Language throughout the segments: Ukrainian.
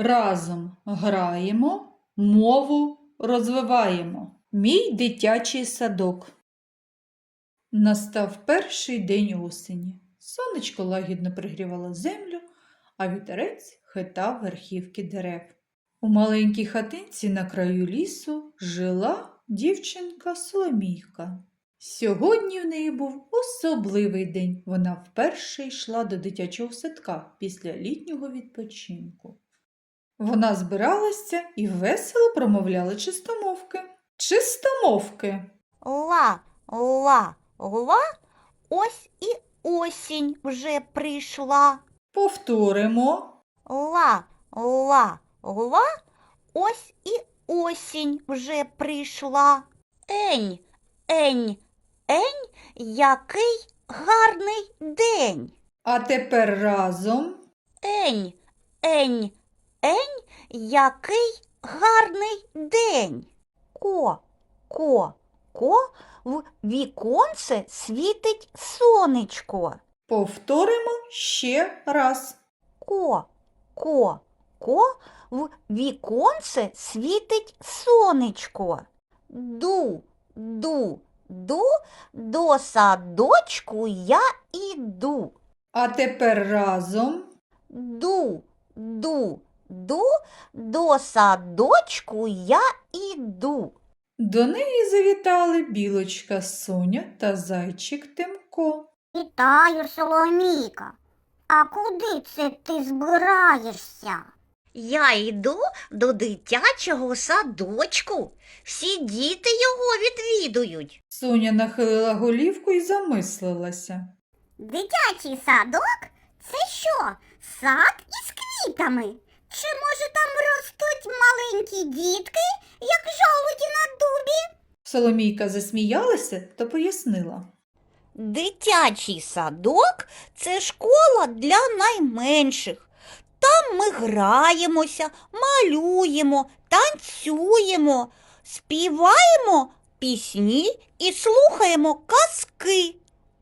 Разом граємо, мову розвиваємо. Мій дитячий садок. Настав перший день осені. Сонечко лагідно пригрівало землю, а вітерець хитав верхівки дерев. У маленькій хатинці на краю лісу жила дівчинка Соломійка. Сьогодні в неї був особливий день. Вона вперше йшла до дитячого садка після літнього відпочинку. Вона збиралася і весело промовляла чистомовки. Чистомовки. Ла, ла, ла, ось і осінь вже прийшла. Повторимо. Ла, ла, ла, ось і осінь вже прийшла. Ень, ень, ень, який гарний день. А тепер разом. Ень, ень, ень, який гарний день. Ко, ко, ко, в віконце світить сонечко. Повторимо ще раз. Ко, ко, ко, в віконце світить сонечко. Ду, ду, ду, до садочку я іду. А тепер разом. Ду, ду, ду, до садочку я іду. До неї завітали білочка Соня та зайчик Тимко. Вітаю, Соломійка. А куди це ти збираєшся? Я йду до дитячого садочку. Всі діти його відвідують. Соня нахилила голівку і замислилася. Дитячий садок? Це що? Сад із квітами? Чи може там ростуть маленькі дітки, як жолуді на дубі? Соломійка засміялася та пояснила. Дитячий садок це школа для найменших. Там ми граємося, малюємо, танцюємо, співаємо пісні і слухаємо казки.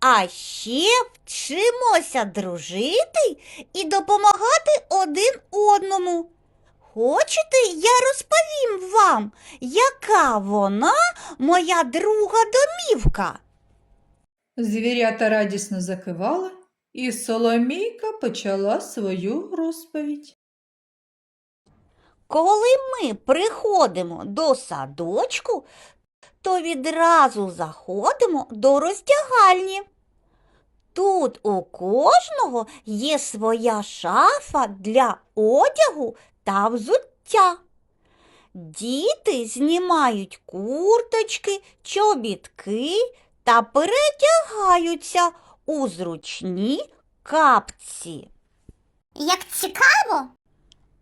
А ще вчимося дружити і допомагати один одному. Хочете, я розповім вам, яка вона моя друга домівка? Звірята радісно закивали, і Соломійка почала свою розповідь. Коли ми приходимо до садочку, то відразу заходимо до роздягальні. Тут у кожного є своя шафа для одягу та взуття. Діти знімають курточки, чобітки та передягаються у зручні капці. Як цікаво,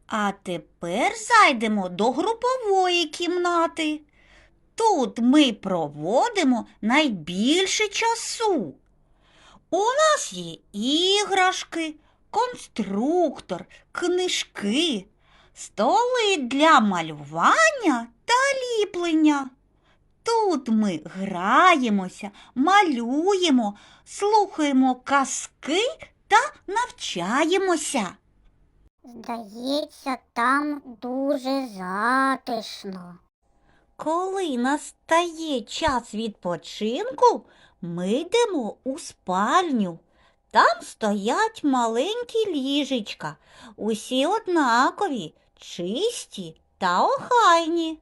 А тепер зайдемо до групової кімнати. Тут ми проводимо найбільше часу. У нас є іграшки, конструктор, книжки, столи для малювання та ліплення. Тут ми граємося, малюємо, слухаємо казки та навчаємося. здається, там дуже затишно. Коли настає час відпочинку, ми йдемо у спальню. Там стоять маленькі ліжечка, усі однакові, чисті та охайні.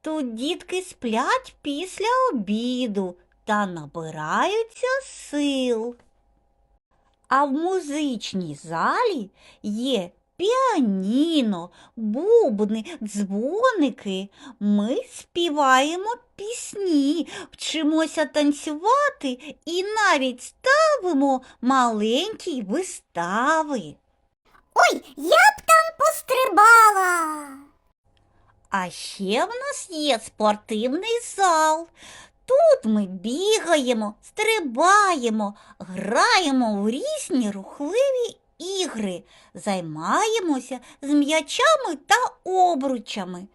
Тут дітки сплять після обіду та набираються сил. А в музичній залі є піаніно, бубни, дзвоники. Ми співаємо пісні, вчимося танцювати і навіть ставимо маленькі вистави. Ой, я б там пострибала. А ще в нас є спортивний зал. Тут ми бігаємо, стрибаємо, граємо в різні рухливі ігри, займаємося з м'ячами та обручами.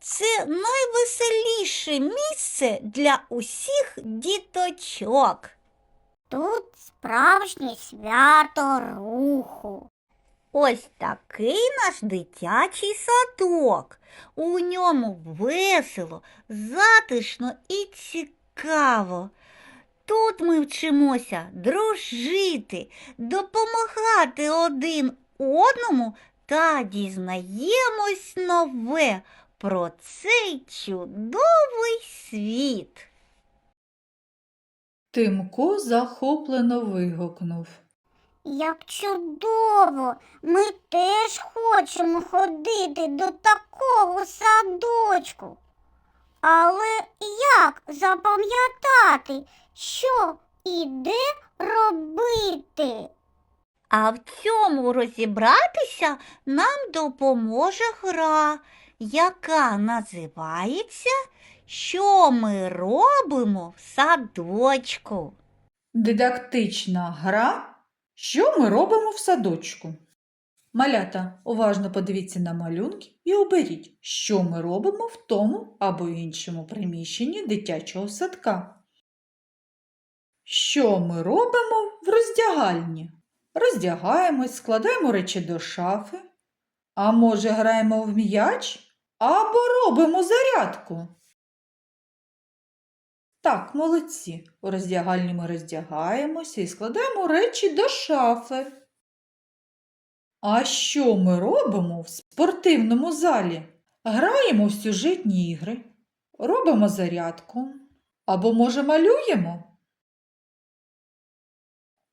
Це найвеселіше місце для усіх діточок. Тут справжнє свято руху. Ось такий наш дитячий садок. У ньому весело, затишно і цікаво. Тут ми вчимося дружити, допомагати один одному та дізнаємось нове про цей чудовий світ. Тимко захоплено вигукнув. Як чудово! Ми теж хочемо ходити до такого садочку. Але як запам'ятати, що і де робити? А в цьому розібратися нам допоможе гра, яка називається Що ми робимо в садочку. Дидактична гра. Що ми робимо в садочку? Малята, уважно подивіться на малюнки і оберіть, що ми робимо в тому або іншому приміщенні дитячого садка. Що ми робимо в роздягальні? Роздягаємось, складаємо речі до шафи. А може граємо в м'яч або робимо зарядку? Так, молодці. У роздягальні ми роздягаємося і складаємо речі до шафи. А що ми робимо в спортивному залі? Граємо в сюжетні ігри, робимо зарядку або, може, малюємо?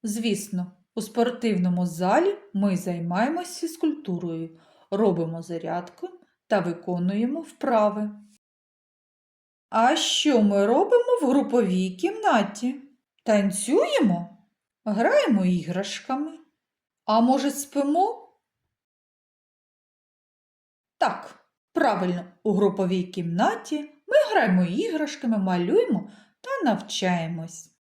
Звісно, у спортивному залі ми займаємося фізкультурою, робимо зарядку та виконуємо вправи. А що ми робимо в груповій кімнаті? Танцюємо? Граємо іграшками? А може спимо? Так, правильно, у груповій кімнаті ми граємо іграшками, малюємо та навчаємось.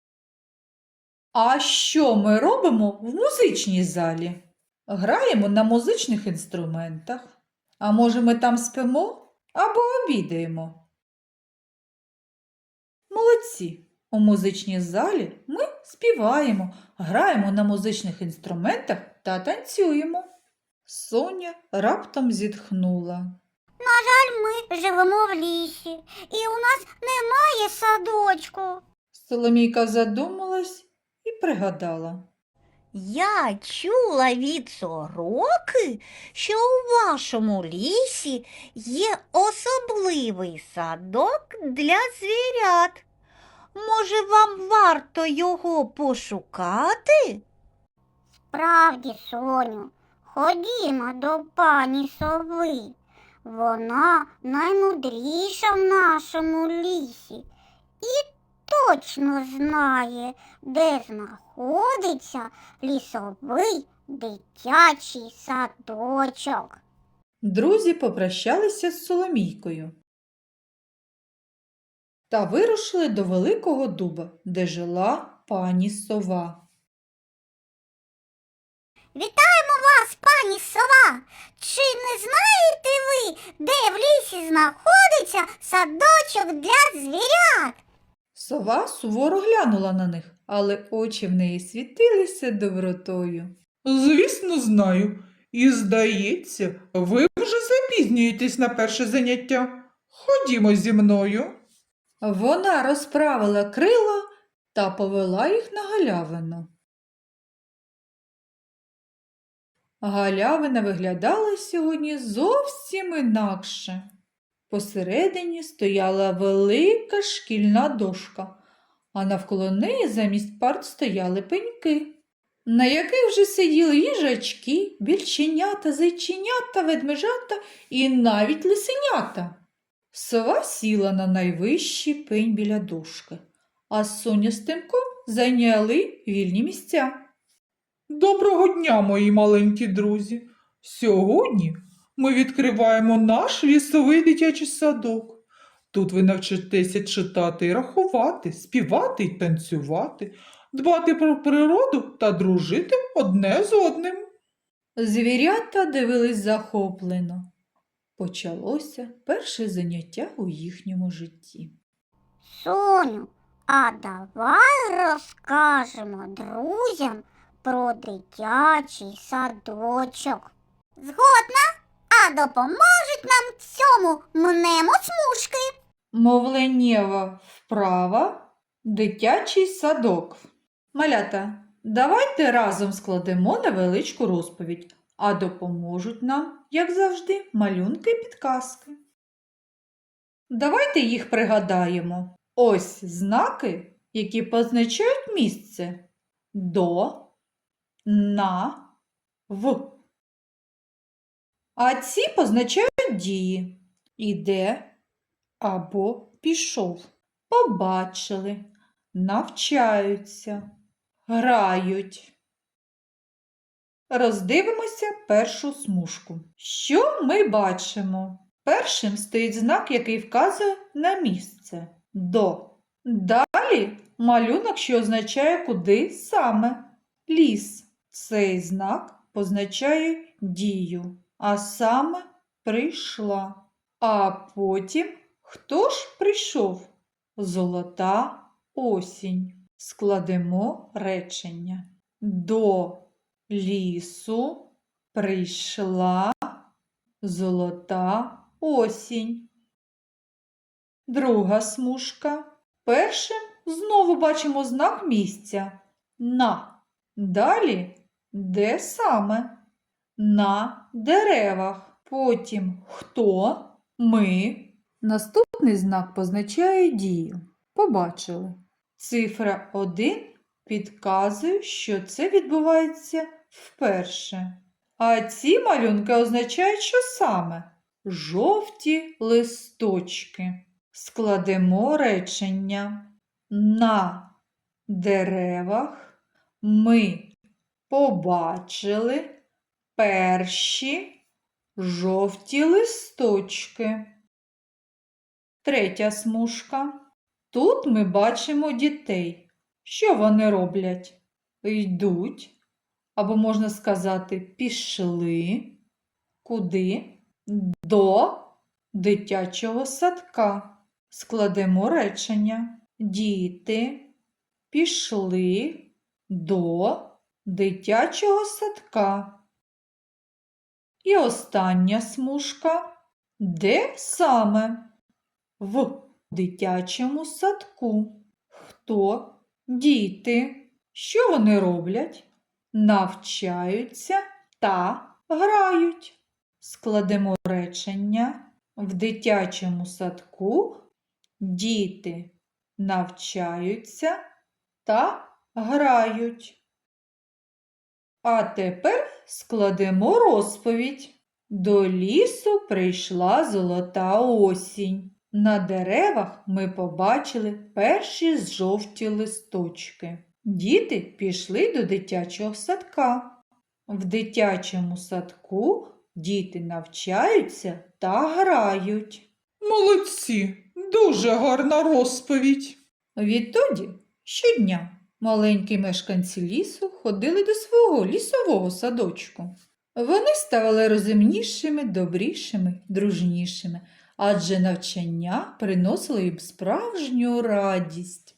А що ми робимо в музичній залі? Граємо на музичних інструментах. А може ми там спимо або обідаємо? Молодці! У музичній залі ми співаємо, граємо на музичних інструментах та танцюємо. Соня раптом зітхнула. На жаль, ми живемо в лісі, і у нас немає садочку. Соломійка задумалась і пригадала. Я чула від сороки, що у вашому лісі є особливий садок для звірят. Може, вам варто його пошукати? Справді, Соню, ходімо до пані сови. Вона наймудріша в нашому лісі і точно знає, де знаходиться лісовий дитячий садочок. Друзі попрощалися з Соломійкою та вирушили до великого дуба, де жила пані сова. Пані сова! Чи не знаєте ви, де в лісі знаходиться садочок для звірят? Сова суворо глянула на них, але очі в неї світилися добротою. Звісно, знаю. І здається, ви вже запізнюєтесь на перше заняття. Ходімо зі мною. Вона розправила крила та повела їх на галявину. Галявина виглядала сьогодні зовсім інакше. Посередині стояла велика шкільна дошка, а навколо неї замість парт стояли пеньки, на яких вже сиділи їжачки, більченята, зайченята, ведмежата і навіть лисенята. Сова сіла на найвищий пень біля дошки, а Соня з Тимком зайняли вільні місця. Доброго дня, мої маленькі друзі. Сьогодні ми відкриваємо наш лісовий дитячий садок. Тут ви навчитеся читати і рахувати, співати і танцювати, дбати про природу та дружити одне з одним. Звірята дивились захоплено. Почалося перше заняття у їхньому житті. Соню, а давай розкажемо друзям про дитячий садочок. Згодна, а допоможуть нам цьому мнемосмужки. Мовленнєва вправа, дитячий садок. Малята, давайте разом складемо невеличку розповідь, а допоможуть нам, як завжди, малюнки і підказки. Давайте їх пригадаємо. Ось знаки, які позначають місце до, на, в. А ці позначають дії. Іде, або пішов. Побачили, навчаються, грають. Роздивимося першу смужку. Що ми бачимо? Першим стоїть знак, який вказує на місце до. Далі малюнок, що означає куди саме ліс. Цей знак позначає дію, а саме прийшла. А потім хто ж прийшов? Золота осінь. Складемо речення. До лісу прийшла золота осінь. Друга смужка. Першим знову бачимо знак місця на. Далі де саме? На деревах. Потім хто? Ми. Наступний знак позначає дію. Побачили. Цифра 1 підказує, що це відбувається вперше. А ці малюнки означають, що саме? Жовті листочки. Складемо речення. На деревах ми побачили перші жовті листочки. Третя смужка. Тут ми бачимо дітей. Що вони роблять? Йдуть, або можна сказати, пішли. Куди? До дитячого садка. Складемо речення. Діти пішли до дитячого садка. І остання смужка. Де саме? В дитячому садку. Хто? Діти. Що вони роблять? Навчаються та грають. Складемо речення. В дитячому садку діти навчаються та грають. А тепер складемо розповідь. До лісу прийшла золота осінь. На деревах ми побачили перші жовті листочки. Діти пішли до дитячого садка. В дитячому садку діти навчаються та грають. Молодці, дуже гарна розповідь. Відтоді щодня маленькі мешканці лісу ходили до свого лісового садочку. Вони ставали розумнішими, добрішими, дружнішими, адже навчання приносило їм справжню радість.